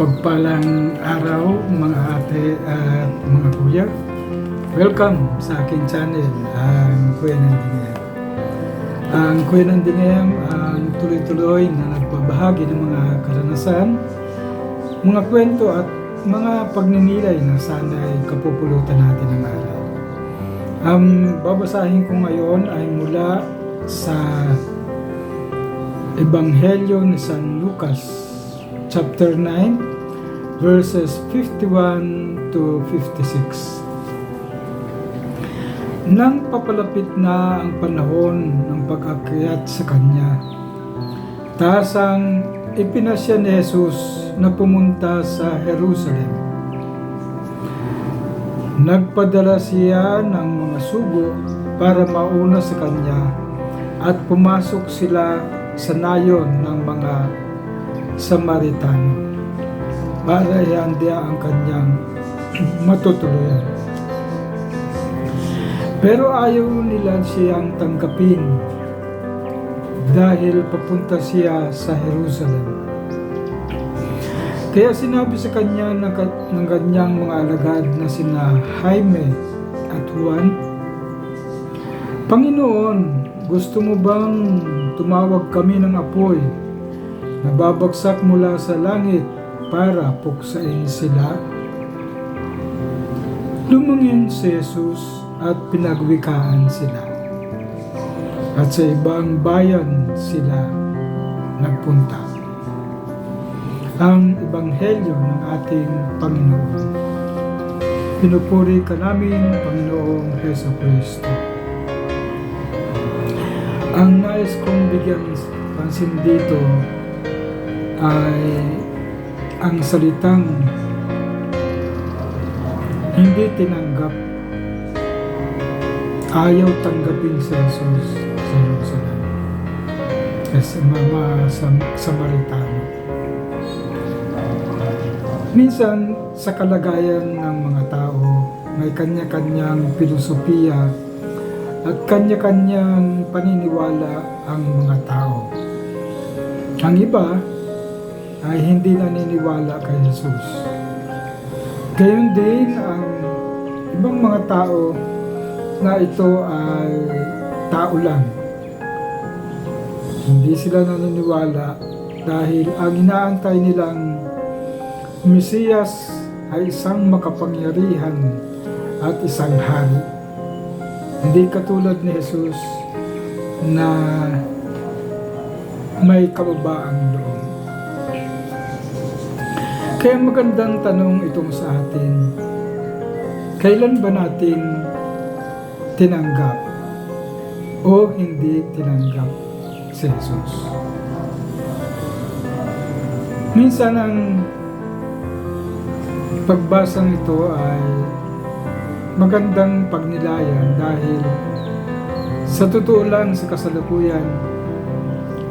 Mapagpalang araw mga ate at mga kuya. Welcome sa aking channel, ang Kuya ng Dingayam. Ang Kuya ng Dingayam ang tuloy-tuloy na nagbabahagi ng mga karanasan, mga kwento at mga pagninilay na sana'y kapupulutan natin ng araw. Ang babasahin ko ngayon ay mula sa Ebanghelyo ni San Lucas chapter 9 verses 51 to 56. Nang papalapit na ang panahon ng pag-akyat sa kanya, tasang ipinasya ni Jesus na pumunta sa Jerusalem. Nagpadala siya ng mga sugo para mauna sa kanya at pumasok sila sa nayon ng mga Samaritano para ihandya ang kanyang matutuluyan. Pero ayaw nila siyang tanggapin dahil papunta siya sa Jerusalem. Kaya sinabi sa kanya ng, ng kanyang mga alagad na sina Jaime at Juan, Panginoon, gusto mo bang tumawag kami ng apoy na babagsak mula sa langit para puksain sila? Lumangin si Jesus at pinagwikaan sila. At sa ibang bayan sila nagpunta. Ang Ebanghelyo ng ating Panginoon. Pinupuri ka namin, Panginoong Heso Kristo. Ang nais kong bigyan pansin dito ay ang salitang hindi tinanggap. Ayaw tanggapin si Jesus sa Jerusalem. Kasi mga Sam- Samaritano. Minsan sa kalagayan ng mga tao may kanya-kanyang filosofiya at kanya-kanyang paniniwala ang mga tao. Ang iba ay hindi naniniwala kay Jesus. Gayon din ang ibang mga tao na ito ay tao lang. Hindi sila naniniwala dahil ang inaantay nilang Mesiyas ay isang makapangyarihan at isang hari. Hindi katulad ni Jesus na may kababaang loob. Kaya magandang tanong itong sa atin. Kailan ba natin tinanggap o hindi tinanggap si Jesus? Minsan ang pagbasang ito ay magandang pagnilayan dahil sa totoo lang sa kasalukuyan,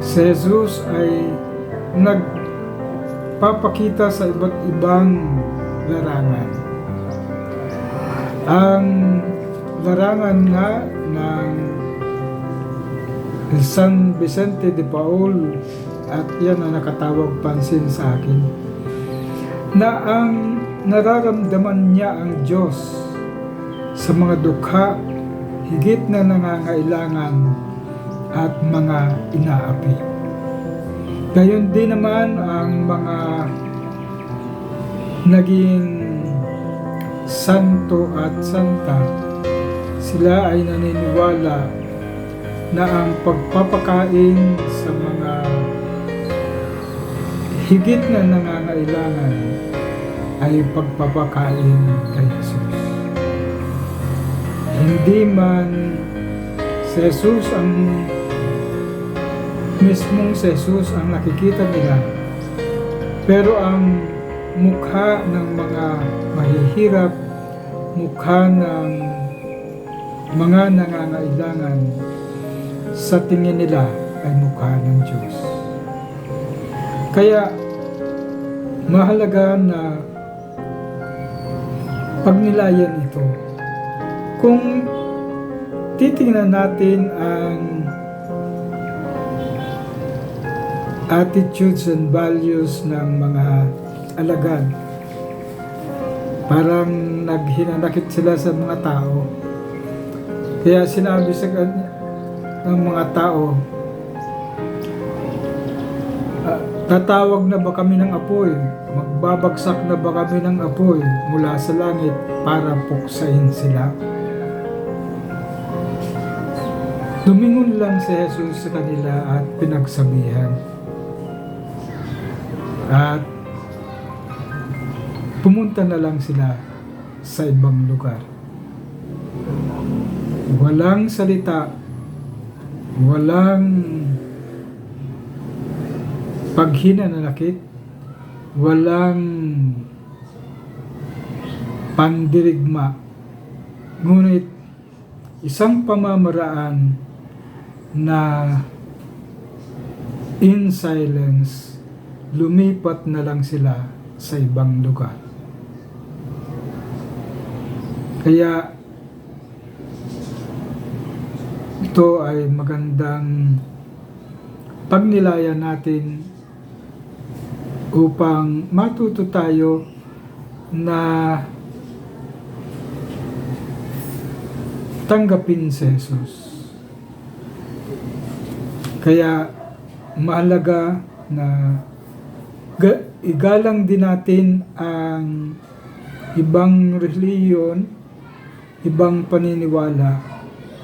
si Jesus ay nagpapakita sa iba't ibang larangan. Ang larangan nga ng San Vicente de Paul at yan ang nakatawag pansin sa akin na ang nararamdaman niya ang Diyos sa mga dukha, higit na nangangailangan at mga inaapi. Gayon din naman ang mga naging santo at santa, sila ay naniniwala na ang pagpapakain sa mga higit na nangangailangan ay pagpapakain kay Jesus. Hindi man si Jesus ang mismong si Jesus ang nakikita nila, pero ang mukha ng mga mahihirap, mukha ng mga nangangailangan, sa tingin nila ay mukha ng Diyos. Kaya mahalaga na pagnilayan ito. Kung titingnan natin ang attitudes and values ng mga alagad. Parang naghinanakit sila sa mga tao. Kaya sinabi sa kanya ng mga tao, "Ah, tatawag na ba kami ng apoy? Magbabagsak na ba kami ng apoy mula sa langit para puksain sila? Lumingon lang si Jesus sa kanila at pinagsabihan. At pumunta na lang sila sa ibang lugar. Walang salita, walang paghinanakit, walang pandirigma, ngunit isang pamamaraan na in silence, lumipat na lang sila sa ibang lugar. Kaya ito ay magandang pagnilayan natin upang matuto tayo na tanggapin si Jesus. Kaya mahalaga na ga- igalang din natin ang ibang reliyon, ibang paniniwala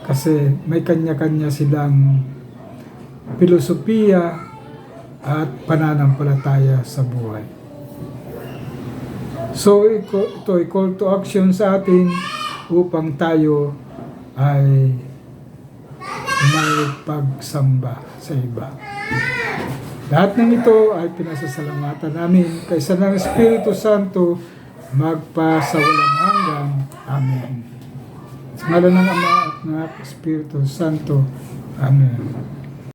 kasi may kanya-kanya silang filosofiya at pananampalataya sa buhay. So ito, ay call to action sa atin upang tayo ay may pagsamba sa iba. Lahat ng ito ay pinasasalamatan namin kaysa ng Espiritu Santo magpasawalang hanggan. Amen. Sa ngalan ng Ama at ng Espiritu Santo. Amen.